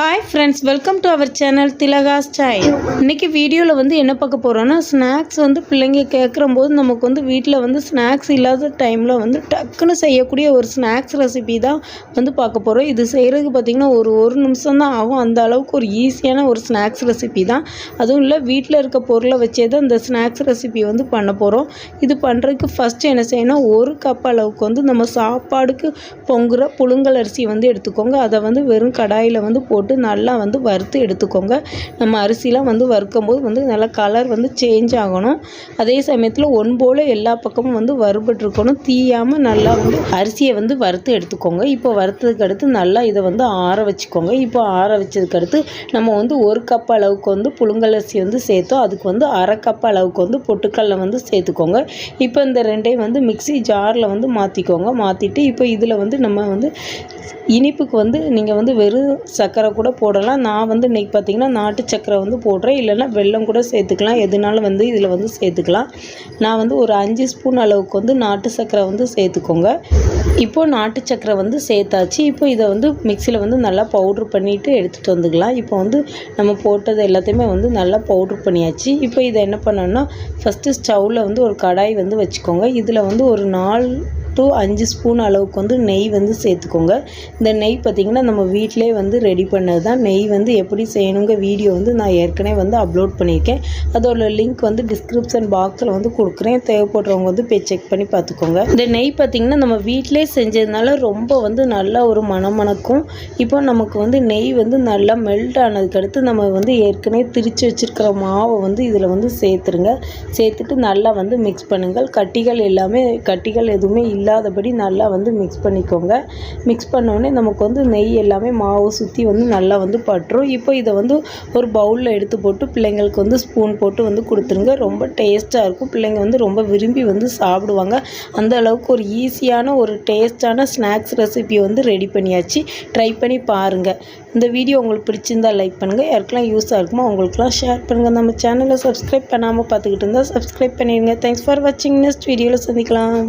Hi friends welcome to our channel Thilaga style இன்றைக்கி வீடியோவில் வந்து என்ன பார்க்க போகிறோன்னா ஸ்நாக்ஸ் வந்து பிள்ளைங்க கேட்குற போது நமக்கு வந்து வீட்டில் வந்து ஸ்நாக்ஸ் இல்லாத டைமில் வந்து டக்குன்னு செய்யக்கூடிய ஒரு ஸ்நாக்ஸ் ரெசிபி தான் வந்து பார்க்க போகிறோம் இது செய்கிறதுக்கு பார்த்திங்கன்னா ஒரு ஒரு நிமிஷம் தான் ஆகும். அந்த அளவுக்கு ஒரு ஈஸியான ஒரு ஸ்நாக்ஸ் ரெசிபி தான். அதுவும் இல்லை வீட்டில் இருக்க பொருளை வச்சே தான் இந்த ஸ்நாக்ஸ் ரெசிபி வந்து பண்ண போகிறோம் இது பண்ணுறதுக்கு ஃபஸ்ட்டு என்ன செய்யணும் ஒரு கப் அளவுக்கு வந்து நம்ம சாப்பாடுக்கு பொங்குற புழுங்கல் அரிசி வந்து எடுத்துக்கோங்க. அதை வந்து வெறும் கடாயில் வந்து போட்டு நல்லா வந்து வறுத்து எடுத்துக்கோங்க. நம்ம அரிசிலாம் வந்து வறுக்கும் போது வந்து நல்லா கலர் வந்து சேஞ்ச் ஆகணும். அதே சமயத்தில் ஒன் போல் எல்லா பக்கமும் வந்து வறுபட்டுருக்கணும். தீயாமல் நல்லா வந்து அரிசியை வந்து வறுத்து எடுத்துக்கோங்க. இப்போ வறுத்ததுக்கு அடுத்து நல்லா இதை வந்து ஆற வச்சுக்கோங்க. இப்போ ஆற வச்சதுக்கு அடுத்து நம்ம வந்து ஒரு கப் அளவுக்கு வந்து புழுங்கல் அரிசி வந்து சேர்த்தோம். அதுக்கு வந்து அரை கப் அளவுக்கு வந்து பொட்டுக்கல்ல வந்து சேர்த்துக்கோங்க. இப்போ இந்த ரெண்டையும் வந்து மிக்ஸி ஜாரில் வந்து மாற்றிக்கோங்க மாற்றிட்டு இப்போ இதில் வந்து நம்ம வந்து இனிப்புக்கு வந்து நீங்கள் வந்து வெறும் சர்க்கரை கூட போடலாம். நான் வந்து இன்றைக்கி பார்த்தீங்கன்னா நாட்டு சக்கரை வந்து போடுறேன். இல்லைன்னா வெல்லம் கூட சேர்த்துக்கலாம். எதுனாலும் வந்து இதில் வந்து சேர்த்துக்கலாம். நான் வந்து ஒரு அஞ்சு ஸ்பூன் அளவுக்கு வந்து நாட்டு சக்கரை வந்து சேர்த்துக்கோங்க. இப்போது நாட்டு சக்கரை வந்து சேர்த்தாச்சு. இப்போ இதை வந்து மிக்சியில் வந்து நல்லா பவுட்ரு பண்ணிவிட்டு எடுத்துகிட்டு வந்துக்கலாம். இப்போ வந்து நம்ம போட்டது எல்லாத்தையுமே வந்து நல்லா பவுட்ரு பண்ணியாச்சு. இப்போ இதை என்ன பண்ணோன்னா ஃபஸ்ட்டு ஸ்டவ்வில் வந்து ஒரு கடாய் வந்து வச்சுக்கோங்க. இதில் வந்து ஒரு நாலு டு அஞ்சு ஸ்பூன் அளவுக்கு வந்து நெய் வந்து சேர்த்துக்கோங்க. இந்த நெய் பார்த்திங்கன்னா நம்ம வீட்டிலே வந்து ரெடி பண்ணது தான். நெய் வந்து எப்படி செய்யணுங்க வீடியோ வந்து நான் ஏற்கனவே வந்து அப்லோட் பண்ணியிருக்கேன். அதோட லிங்க் வந்து டிஸ்கிரிப்ஷன் பாக்ஸில் வந்து கொடுக்குறேன். தேவைப்படுறவங்க வந்து போய் செக் பண்ணி பார்த்துக்கோங்க. இந்த நெய் பார்த்திங்கன்னா நம்ம வீட்டிலே செஞ்சதுனால ரொம்ப வந்து நல்லா ஒரு மணமணக்கும் இப்போ நமக்கு வந்து நெய் வந்து நல்லா மெல்ட் ஆனதுக்கடுத்து நம்ம வந்து ஏற்கனவே திரித்து வச்சுருக்கிற மாவை வந்து இதில் வந்து சேர்த்துருங்க. சேர்த்துட்டு நல்லா வந்து மிக்ஸ் பண்ணுங்கள். கட்டிகள் எல்லாமே கட்டிகள் எதுவுமே இல்லை இல்லாதபடி நல்லா வந்து மிக்ஸ் பண்ணிக்கோங்க. மிக்ஸ் பண்ணோடனே நமக்கு வந்து நெய் எல்லாமே மாவு சுற்றி வந்து நல்லா வந்து பட்டுரும். இப்போ இதை வந்து ஒரு பவுலில் எடுத்து போட்டு பிள்ளைங்களுக்கு வந்து ஸ்பூன் போட்டு வந்து கொடுத்துருங்க. ரொம்ப டேஸ்ட்டாக இருக்கும். பிள்ளைங்க வந்து ரொம்ப விரும்பி வந்து சாப்பிடுவாங்க. அந்த அளவுக்கு ஒரு ஈஸியான ஒரு டேஸ்ட்டான ஸ்நாக்ஸ் ரெசிபி வந்து ரெடி பண்ணியாச்சு. ட்ரை பண்ணி பாருங்கள் இந்த வீடியோ உங்களுக்கு பிடிச்சிருந்தா லைக் பண்ணுங்கள் யாருக்கெல்லாம் யூஸாக இருக்குமோ அவங்களுக்குலாம் ஷேர் பண்ணுங்கள் நம்ம சேனலை சப்ஸ்கிரைப் பண்ணாமல் பார்த்துக்கிட்டு இருந்தால் சப்ஸ்கிரைப் பண்ணிடுங்க. தேங்க்ஸ் ஃபார் வாட்சிங் நெக்ஸ்ட் வீடியோவில் சந்திக்கலாம்.